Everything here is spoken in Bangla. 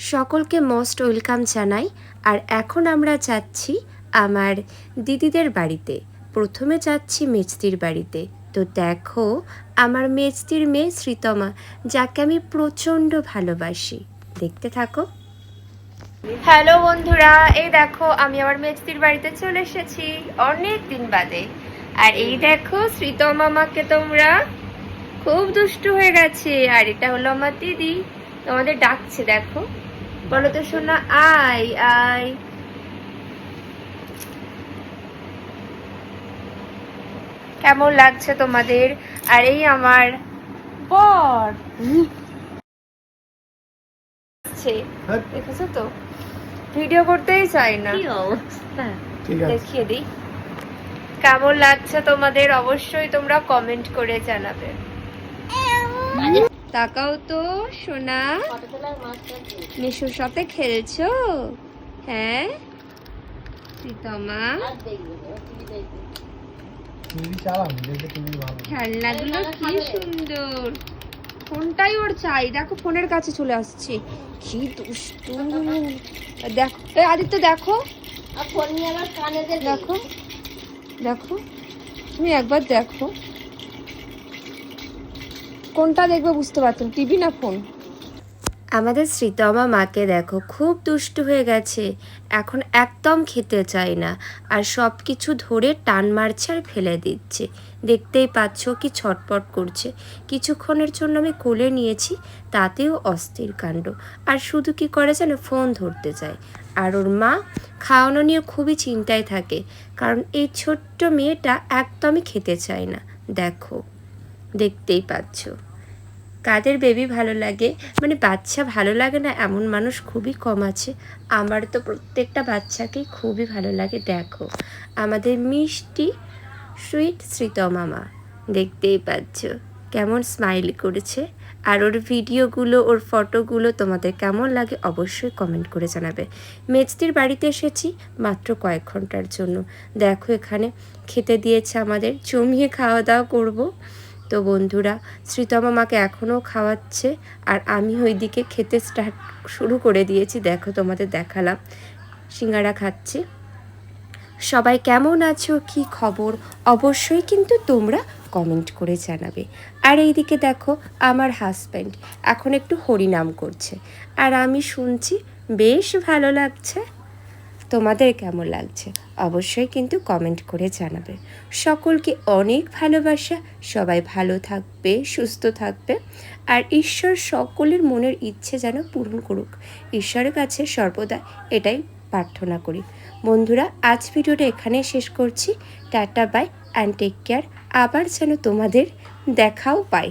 সকলকে মোস্ট ওয়েলকাম জানাই। আর এখন আমরা যাচ্ছি আমার দিদিদের বাড়িতে। প্রথমে যাচ্ছি মেজদির বাড়িতে। তো দেখো, আমার মেজদির মেয়ে শ্রীতমা, যাকে আমি প্রচণ্ড ভালোবাসি। দেখতে থাকো। হ্যালো বন্ধুরা, এই দেখো, আমি আমার মেজদির বাড়িতে চলে এসেছি অনেক দিন বাদে। আর এই দেখো, শ্রীতমা মাকে তোমরা খুব দুষ্টু হয়ে গেছে। আর এটা হলো আমার দিদি। তোমাদের ডাকছে, দেখো। বলো তো শোনা আই আই। কেমন লাগছে তোমাদের? আর এই আমার বর। আছে। দেখেছ তো? ভিডিও করতেই চাই না। দেখিয়ে দিই। কেমন লাগছে তোমাদের? অবশ্যই তোমরা কমেন্ট করে জানাবে। তাকাও তো সোনা। মিশুর সাথে খেলছো? হ্যাঁ? প্রীতমা? খেলনাগুলো খেলনা কি সুন্দর। ফোনটাই ওর চাই। দেখো ফোনের কাছে চলে আসছে। কি দুষ্টু। দেখো এই আদিত্য দেখো। দেখো দেখো। তুমি একবার দেখো। কোনটা দেখবে বুঝতে পারতাম টিভি না ফোন? আমাদের শ্রীতমা মাকে দেখো, খুব দুষ্টু হয়ে গেছে। এখন একদম খেতে চায় না আর সব কিছু ধরে টান মারছে আর ফেলে দিচ্ছে। দেখতেই পাচ্ছ কি ছটপট করছে। কিছুক্ষণের জন্য আমি কোলে নিয়েছি, তাতেও অস্থির কাণ্ড। আর শুধু কি করে যেন ফোন ধরতে চায়। আর ওর মা খাওয়ানো নিয়ে খুবই চিন্তায় থাকে, কারণ এই ছোট্ট মেয়েটা একদমই খেতে চায় না। দেখো। দেখতেই পাচ্ছ। কাদের বেবি ভালো লাগে? মানে বাচ্চা ভালো লাগে না, এমন মানুষ খুবই কম আছে। আমার তো প্রত্যেকটা বাচ্চাকেই খুবই ভালো লাগে, দেখো। আমাদের মিষ্টি সুইট শ্রীতমামা দেখতেই পাচ্ছ। কেমন স্মাইল করেছে। আর ওর ভিডিওগুলো, ওর ফটোগুলো তোমাদের কেমন লাগে অবশ্যই কমেন্ট করে জানাবে। মেজদির বাড়িতে এসেছি মাত্র কয়েক ঘণ্টার জন্য। দেখো এখানে খেতে দিয়েছে আমাদের, জমিয়ে খাওয়া দাওয়া করব। তো বন্ধুরা, শ্রীতমা মাকে এখনও খাওয়াচ্ছে আর আমি ওইদিকে খেতে স্টার্ট শুরু করে দিয়েছি। দেখো তোমাদের দেখালাম, সিঙ্গারা খাচ্ছি। সবাই কেমন আছো, কি খবর? অবশ্যই কিন্তু তোমরা কমেন্ট করে জানাবে। আর এইদিকে দেখো আমার হাজব্যান্ড এখন একটু হরিনাম করছে। আর আমি শুনছি বেশ ভালো লাগছে। তোমাদের কেমন লাগছে? অবশ্যই কিন্তু কমেন্ট করে জানাবে। সকলকে অনেক ভালোবাসা। সবাই ভালো থাকবে, সুস্থ থাকবে। আর ঈশ্বর সকলের মনের ইচ্ছে যেন পূরণ করুক। ঈশ্বরের কাছে সর্বদা এটাই প্রার্থনা করি। বন্ধুরা, আজ ভিডিওটা এখানে শেষ করছি। Tata bye and take care আবার যেন তোমাদের দেখাও পাই